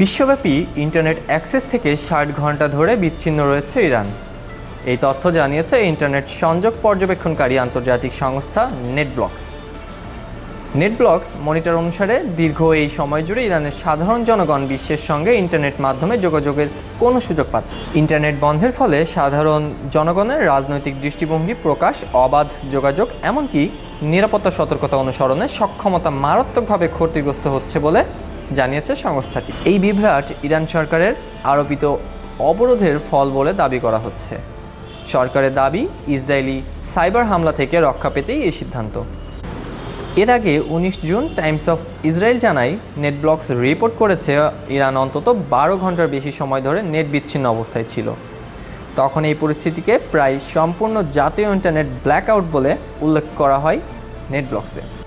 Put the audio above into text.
বিশ্বব্যাপী internet access থেকে ষাট ঘণ্টা ধরে বিচ্ছিন্ন রয়েছে ইরান। এই তথ্য জানিয়েছে ইন্টারনেট সংযোগ পর্যবেক্ষণকারী আন্তর্জাতিক সংস্থা নেটব্লকস। নেটব্লকস মনিটর অনুসারে দীর্ঘ এই সময় জুড়ে ইরানের সাধারণ জনগণ বিশ্বের সঙ্গে ইন্টারনেট মাধ্যমে যোগাযোগের কোনো সুযোগ পাচ্ছে ইন্টারনেট বন্ধের ফলে সাধারণ জনগণের রাজনৈতিক দৃষ্টিভঙ্গি প্রকাশ, অবাধ যোগাযোগ, এমনকি নিরাপত্তা সতর্কতা অনুসরণে সক্ষমতা মারাত্মকভাবে ক্ষতিগ্রস্ত হচ্ছে বলে জানিয়েছে সংস্থাটি। এই বিভ্রাট ইরান সরকারের আরোপিত অবরোধের ফল বলে দাবি করা হচ্ছে। সরকারের দাবি, ইসরায়েলি সাইবার হামলা থেকে রক্ষা পেতেই এই সিদ্ধান্ত। এর আগে উনিশ জুন টাইমস অফ ইসরায়েল জানায়, নেটব্লকস রিপোর্ট করেছে, ইরান অন্তত বারো ঘণ্টার বেশি সময় ধরে নেট বিচ্ছিন্ন অবস্থায় ছিল। তখন এই পরিস্থিতিকে প্রায় সম্পূর্ণ জাতীয় ইন্টারনেট ব্ল্যাকআউট বলে উল্লেখ করা হয় নেটব্লকসে।